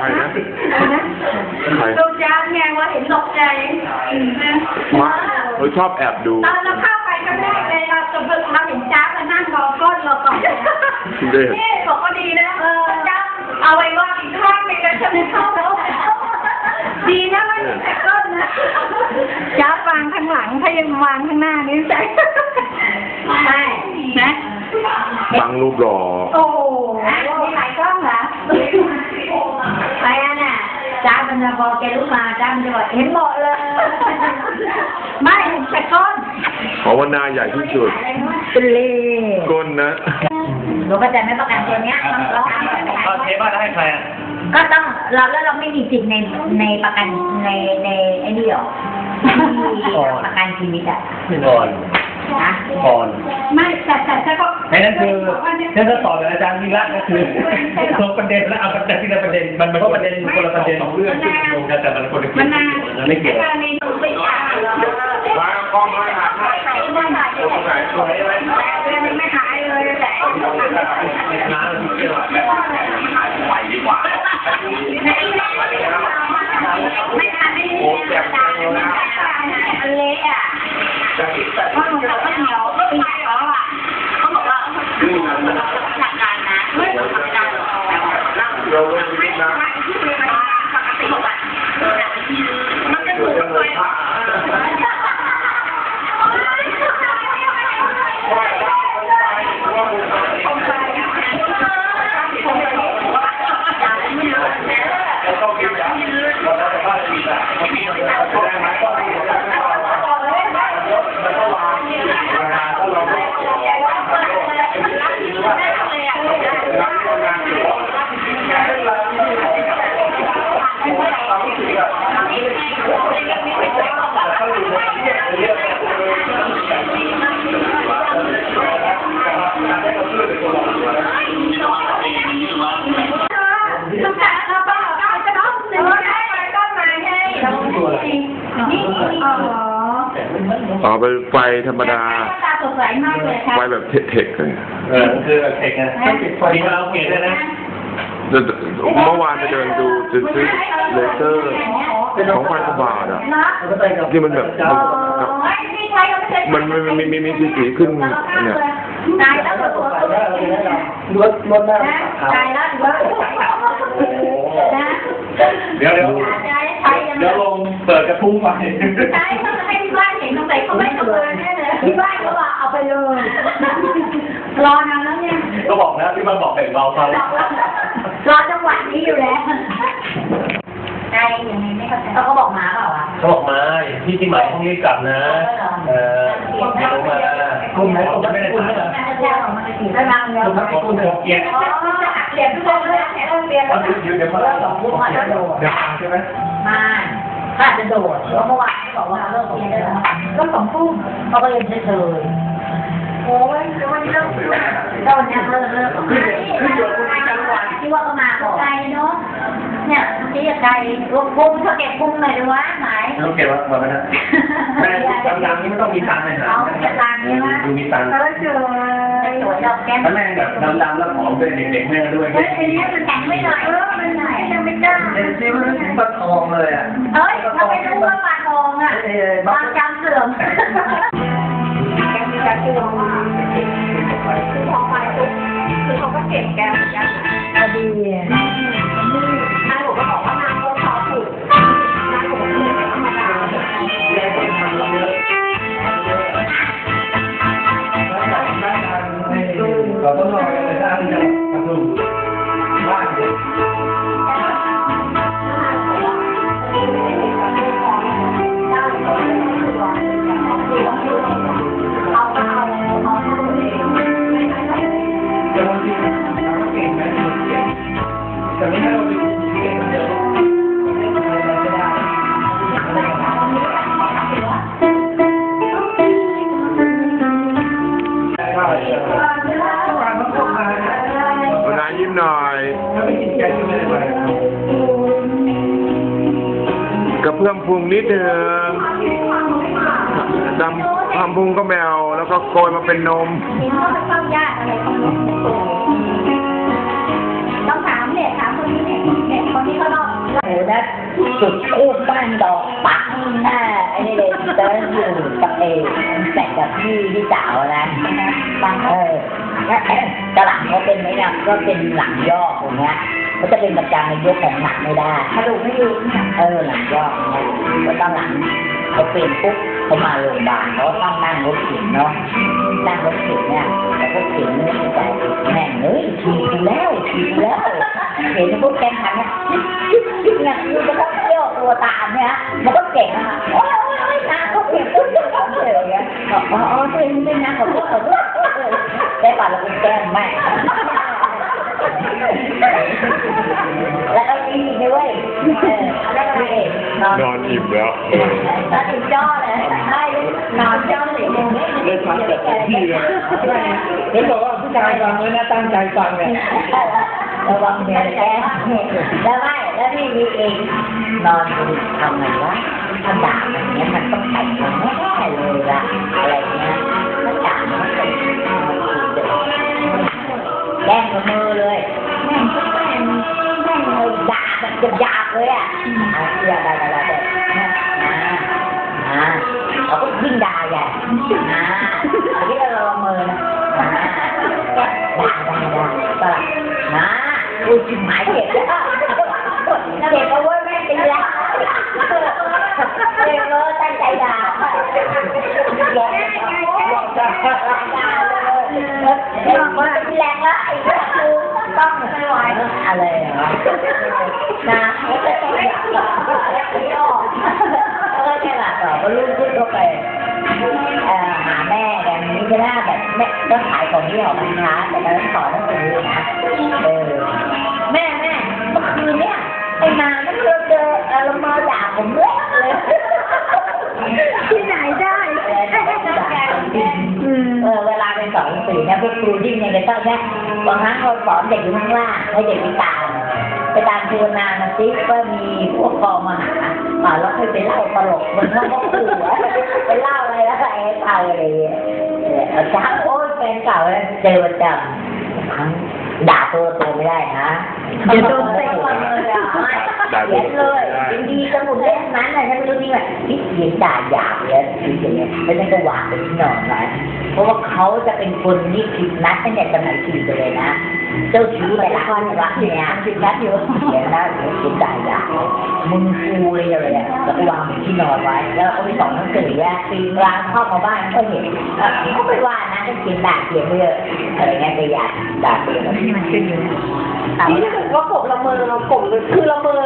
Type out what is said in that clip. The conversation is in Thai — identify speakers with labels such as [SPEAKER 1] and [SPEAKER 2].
[SPEAKER 1] ใครนะ
[SPEAKER 2] นะ
[SPEAKER 1] ใคร
[SPEAKER 2] ลูกจ้างไงว่าเห็นตกใจนะ
[SPEAKER 1] มาเขาชอบแอบดู
[SPEAKER 2] ตอนเราเข้าไปครั้งแรกเลยเราจะเราเห็นจ้ามานั่งรอก้นเราก่อน
[SPEAKER 1] เด็ก
[SPEAKER 2] นี่บอกว่าดีนะเออจ้าเอาไว้ว่าอีกข้างหนึงแล้วจะไม่เข้าแล้วดีนะไม่ใช่ก้นนะจ้าวางข้างหลังถ้ายังวางข้างหน้านี่ใช่ใช่นะ
[SPEAKER 1] บังรูปหล่อ
[SPEAKER 2] โอ้โหมีหลายกล้องเหรอไปอะน่ะจ้ามันจะพอแกลุกมาจ้ามันจะบอกเห็นหมดเลย ไม่เห็นแต่ก้น
[SPEAKER 1] เพราะว่าหน้าใหญ่ที่สุด
[SPEAKER 2] เป็นเล่
[SPEAKER 1] ก้นนะ
[SPEAKER 2] หนูก็จะไม่ประกันตัวเนี้ยต้องร้องไห้
[SPEAKER 3] เอาเทปบ้านให้ใครอะ
[SPEAKER 2] ก็ต้องเราแล้วเราไม่มีสิทธิ์ในในประกันในในไอ้นี่หรอกที่ประกันชีวิตอะ
[SPEAKER 3] ก่อน
[SPEAKER 2] นะ
[SPEAKER 3] ก่อน
[SPEAKER 2] ไม่แต่แต่แต่ก็
[SPEAKER 3] ไอ้นั่นคือนั่นก็ต่อจากอาจารย์วิระก็คือตัวประเด็นแล้วเอาประเด็นที่ละประเด็นมันมันก็ประเด็นคนละประเด็นสองเรื่องที่โยงกันแต่มันคนละเกี่
[SPEAKER 2] มัน
[SPEAKER 3] ย
[SPEAKER 2] นาน
[SPEAKER 3] วไม่เกี่ยว
[SPEAKER 2] ในหนูไปอ่านแล้ว
[SPEAKER 1] มากล้องมาหา
[SPEAKER 2] ไม่หายเลย
[SPEAKER 3] สวยไหม
[SPEAKER 2] ไม่หายเลยแต่
[SPEAKER 3] น้ามันเกี่ยว
[SPEAKER 2] ไต่อไป
[SPEAKER 1] ไฟธรรมดา
[SPEAKER 2] ตาสดใสมากเลยค่ะ
[SPEAKER 1] ไฟแบบเทคๆเลย
[SPEAKER 3] เออคือเทคไงพอดีเราเกตด้วยนะ
[SPEAKER 1] เมื่อวานไปเดินดูจะซื้อเลเซอร์สองพันกว่าบาทอะที่มันแบบมันมันมันมีมีมีสีสีขึ้นเนี่ย
[SPEAKER 2] ตายแล้วตัวตัว
[SPEAKER 3] รถรถหน้า
[SPEAKER 2] ตายแล้วนะ
[SPEAKER 3] เดี๋ยวเดี๋ยว
[SPEAKER 2] ง
[SPEAKER 3] ไฟ
[SPEAKER 2] ตายต้องให้ที่บ้านเห็นตรงไหนเขาไม่ทำงานแน่เลยที่บ้านเขาว่าเอาไปเลย รอนานแล้วเนี่ย
[SPEAKER 3] ก็บอกนะที่มันบอกแบ่งเบาเขา
[SPEAKER 2] รอจังหวะนี้อยู่แล้วใจยังไงไม่เข้าใจเขาก็บอกมาเปล่าอะ
[SPEAKER 3] เขาบอกมาที่ที่หมายห้องนี้กลับนะ เออไม่รู้มากลุ่มไหนกลุ่มไม่ได้ถ่ายนะ
[SPEAKER 2] ได้มาเดียว
[SPEAKER 3] กลุ่มกลุ่มเกียรติ
[SPEAKER 2] อ๋อเรียนทุกคนเลยเรียน
[SPEAKER 3] เดี๋ยวเดี๋ยวมาแล้วเดี๋ยวใช่ไหม
[SPEAKER 2] มาถ้าจะโดดเพราะเมื่อวานเขาบอกว่าเลิกเรียนได้แล้วก็สองทุ่มเขาก็ยังเฉยโอ้ยวันนี้เลิกก็วันนี้เลิกเลิกที่ว่าก็มาของใจเนาะเนี่ย ที่จะใจรวมกุ้งเธอเก็บกุ้งหน่อยดูว่าไหน
[SPEAKER 3] ต้องเก็บไว้ก่อนนะแม่ดังๆนี่ไม่ต้องมีตังค์เลยนะ
[SPEAKER 2] เอาจะตังใช่ไหม
[SPEAKER 3] ดูมีตังค์
[SPEAKER 2] เออสวยสวยดอกแก้ม
[SPEAKER 3] ถ้าแม่แบบดำๆแล้วผอมด้วยเด็กๆแม่ด้วย
[SPEAKER 2] เฮ้ยอันนี้มันแต่งไม่หน่อยเออมันไหนยังไม่กล้า
[SPEAKER 3] เอ็นซีมันถึงปลาทองเลยอะ
[SPEAKER 2] เฮ้ยเราไปรู้ว่าปลาทองอะบางจำเสื่อมแกมีการที่ลงมาคือทองไปปุ๊บคือเขาก็เก็บ กระ
[SPEAKER 3] เพื่
[SPEAKER 1] อมพุงนิดนึงดำทำพุงก็แมว แล้วก็โกยมาเป็นนม
[SPEAKER 2] เห็นว่ามันเข้ายากอะไรของมันต้องถามเนี่ยถามคนนี้เนี่ยเนี่ยคนนี้เขาน
[SPEAKER 4] นะจุดทูบบ้านดอกปักอ่าไอ้นี่เลยตอนนั้นอยู่กับเอแต่งกับพี่พี่สาวนะปังเออแล้วกระหลังเขาเป็นไหมนี่ยก็เป็นหลังยอกอย่างเงี้ย เขาจะเป็นประจำในยกของหนักไม่ได้
[SPEAKER 2] กระดูกไม่อยู่เนี่ย
[SPEAKER 4] เออหลังยอกเนี่ยก็ต้องหลังเขาเป็นปุ๊บเขามาโรงพยาบาลเขาก็ต้องนั่งรถเข็นเนาะนั่งรถเข็นเนี่ยแล้วก็เข็นเนื้อใจแม่งเอ้ยทีกูแล้วทีกูแล้วเห็นพวกแกงขันเนี่ยเนี่ยคือมันก็เที่ยวตัวตามเนี่ยมันก็เก่งอะค่ะโอ้ยโอ้ยโอ้ยนาเขาเก่งปุ๊บปุ๊บปุ๊บเลยอย่างเงี้ยบอกอ๋ออ๋อช่วยด้วยนะขอโทษขอโทษได้ป่ะเราเป็นแกล้งแม่ แล้วก็มีอีกด้วยเออแล้วก็มีอีกนอน
[SPEAKER 1] นอนอิ่มแล้ว
[SPEAKER 4] แล้วถึงจ้อเลยไม่นอนจ้อเลยมึงไม่
[SPEAKER 3] เลยทำแบบเต็มที่เลยเห็นบอกว่าผู้ชายฟังไว้นะตั้งใจฟังเนี่ย
[SPEAKER 4] ระวังเมียแกแล้วไม่แล้วนี่มีเองนอนดูทำไงวะถ้าด่ามันเนี้ยมันต้องแต่งมันแน่เลยละอะไรเงี้ยถ้าด่ามันต้องแกล้งกับมือเลย หยาบๆเลยอะอะอย่าด่าด่าด่าแบบอ่าอ่าเราก็ยิ่งด่าใหญ่อ่าอันนี้เราลงมือนะอ่าด่าด่าด่าก็ละนะกูจิ๋มหายเจ็บแล้วเจ็บเพราะว่าแม่ตีแล้วเจ็บเลยตั้งใจด่า
[SPEAKER 3] ลองลองจ้า
[SPEAKER 4] ด่าเลยเจ็บมันเป็นแรงแล้วไอ้้องไม่ไหวอะไรเหรอนะไม่ต้องไม่ออกก็แค่หลับต่อก็ลุกขึ้นเข้าไปเอ่อหาแม่กันนี่ก็น่าแบบแม่ก็ขายของที่หอพันค้าแต่ตอนนั้นสอนหนังสือนะเออแม่แม่เมื่อคืนเนี่ยไอ้นาไม่เคยเจอเออละเมอด่าผมเละเลย
[SPEAKER 2] ที่ไหนได้
[SPEAKER 4] เออเวลาไป สอนหนังสือเนี่ยพวกครูที่เนี่ยจะต้องเนี่ยบางครั้งเขาสอนเด็กอยู่ข้างล่างให้เด็กไปตามไปตามเทวนามาซิว่ามีพวกกองมาหาอ่าแล้วค่อยไปเล่าตลกเหมือนว่าเขาขู่อะไปเล่าอะไรแล้วก็ไอ้เท่าอะไรอย่างเงี้ยเออจ้าโอ้ยแฟนเก่าแล้วเจอประจำทั้งด่าตัวตัวไม่ได้นะ
[SPEAKER 2] เดี๋ยวโดนเตะฟันเลยอะ
[SPEAKER 1] ด่า
[SPEAKER 4] เขียนเลย
[SPEAKER 1] ตัวไม่ได้
[SPEAKER 4] ดีๆสมุดเล่มนั้นน่ะฉันไม่รู้นี่ว่าที่เขียนด่าหยาบเลยคืออย่างเงี้ยแล้วฉันก็วางไปที่นอนไว้ เพราะว่าเขาจะเป็นคนนี่ผิดนัดตั้งแต่สมัยขี่ไปเลยนะ เจ้าชู้ในละครรักเนี่ยผิดนัดอยู่เขียนนะเขียนด่าหยาบมึงกูเลยเลยอะแล้วก็วางที่นอนไว้ แล้วเราก็ไปส่องหนังสืออะปีนร้านเข้ามาบ้านก็เห็นเออเขาไม่ว่านะก็เขียนด่าเขียนเยอะอะไรเงี้ยก็อยากด่าเขียน
[SPEAKER 2] นี่มันขึ้นอยู่นี่ถ้าเกิดว่ากบละเมอเรากบเลยคือละเมอ